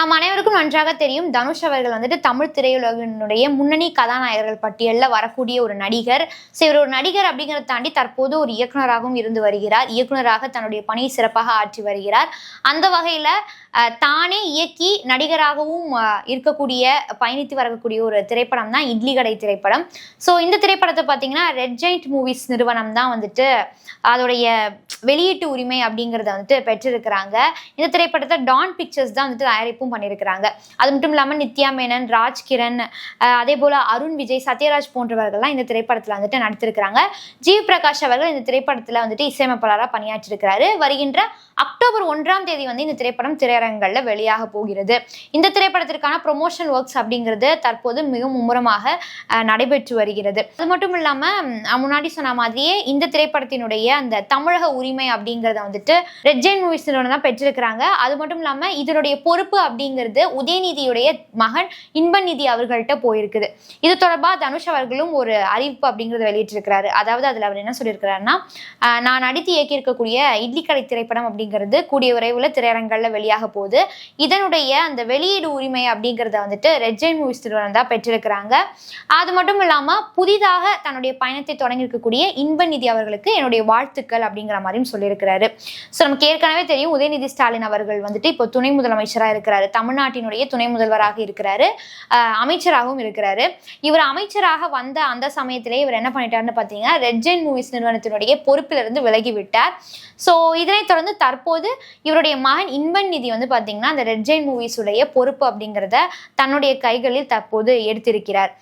நாம் அனைவருக்கும் நன்றாக தெரியும். தனுஷ் அவர்கள் வந்துட்டு தமிழ் திரையுலகினுடைய முன்னணி கதாநாயகர்கள் பட்டியலில் வரக்கூடிய ஒரு நடிகர். ஸோ இவர் ஒரு நடிகர் அப்படிங்கிறத தாண்டி தற்போது ஒரு இயக்குனராகவும் இருந்து வருகிறார். இயக்குனராக தன்னுடைய பணியை சிறப்பாக ஆற்றி வருகிறார். அந்த வகையில் தானே இயக்கி நடிகராகவும் இருக்கக்கூடிய பயணித்து வரக்கூடிய ஒரு திரைப்படம் தான் இட்லி கடை திரைப்படம். ஸோ இந்த திரைப்படத்தை பார்த்தீங்கன்னா ரெட் ஜெயிண்ட் மூவிஸ் நிறுவனம் தான் வந்துட்டு அதோடைய வெளியீட்டு உரிமை அப்படிங்கிறத வந்துட்டு பெற்றிருக்கிறாங்க. இந்த திரைப்படத்தை டான் பிக்சர்ஸ் தான் வந்துட்டு தயாரிப்பும் பண்ணியிருக்கிறாங்க அது மட்டும் இல்லாமல் நித்யா மேனன் ராஜ் கிரண் அதே போல் அருண் விஜய் சத்யராஜ் போன்றவர்கள்லாம் இந்த திரைப்படத்தில் வந்துட்டு நடித்திருக்கிறாங்க. ஜி பிரகாஷ் அவர்கள் இந்த திரைப்படத்தில் வந்துட்டு இசையமைப்பாளராக பணியாற்றிருக்கிறாரு. வருகின்ற அக்டோபர் ஒன்றாம் தேதி வந்து இந்த திரைப்படம் திரையரங்குகளில் வெளியாக போகிறது. இந்த திரைப்படத்திற்கான ப்ரொமோஷன் ஒர்க்ஸ் அப்படிங்கிறது தற்போது மிக மும்முரமாக நடைபெற்று வருகிறது. அது மட்டும் இல்லாமல் முன்னாடி சொன்ன மாதிரியே இந்த திரைப்படத்தினுடைய அந்த தமிழக உரிமை உரிமை அப்படிங்கிறத வந்துட்டு ரெட் ஜெயின் மூவிஸ் நிறுவனம் தான் பெற்றிருக்கிறாங்க. அது மட்டும் இல்லாமல் இதனுடைய பொறுப்பு அப்படிங்கிறது உதயநிதியுடைய மகன் இன்பநிதி அவர்கள்ட்ட போயிருக்குது. இது தொடர்பாக தனுஷ் அவர்களும் ஒரு அறிவிப்பு அப்படிங்கிறத வெளியிட்டிருக்கிறாரு. அதாவது அதில் அவர் என்ன சொல்லியிருக்கிறாருன்னா நான் நடித்து இயக்கியிருக்கக்கூடிய இட்லி கடை திரைப்படம் அப்படிங்கிறது கூடிய விரைவில் திரையரங்களில் வெளியாக போகுது. இதனுடைய அந்த வெளியீடு உரிமை அப்படிங்கிறத வந்துட்டு ரெட் ஜெயின் மூவிஸ் நிறுவனம் தான் பெற்றிருக்கிறாங்க. அது மட்டும் இல்லாமல் புதிதாக தன்னுடைய பயணத்தை தொடங்கியிருக்கக்கூடிய இன்பநிதி அவர்களுக்கு என்னுடைய வாழ்த்துக்கள் அப்படிங்கிற மாதிரி அப்படின்னு சொல்லியிருக்கிறாரு. ஸோ நமக்கு ஏற்கனவே தெரியும் உதயநிதி ஸ்டாலின் அவர்கள் வந்துட்டு இப்போ துணை முதலமைச்சராக இருக்கிறாரு. தமிழ்நாட்டினுடைய துணை முதல்வராக இருக்கிறாரு. அமைச்சராகவும் இருக்கிறாரு. இவர் அமைச்சராக வந்த அந்த சமயத்திலே இவர் என்ன பண்ணிட்டாருன்னு பார்த்தீங்கன்னா ரெட்ஜென் மூவிஸ் நிறுவனத்தினுடைய பொறுப்பிலிருந்து விலகி விட்டார் ஸோ இதனைத் தொடர்ந்து தற்போது இவருடைய மகன் இன்பன் நிதி வந்து பார்த்தீங்கன்னா அந்த ரெட் மூவிஸ் மூவிஸுடைய பொறுப்பு அப்படிங்கிறத தன்னுடைய கைகளில் தற்போது எடுத்திருக்கிறார்.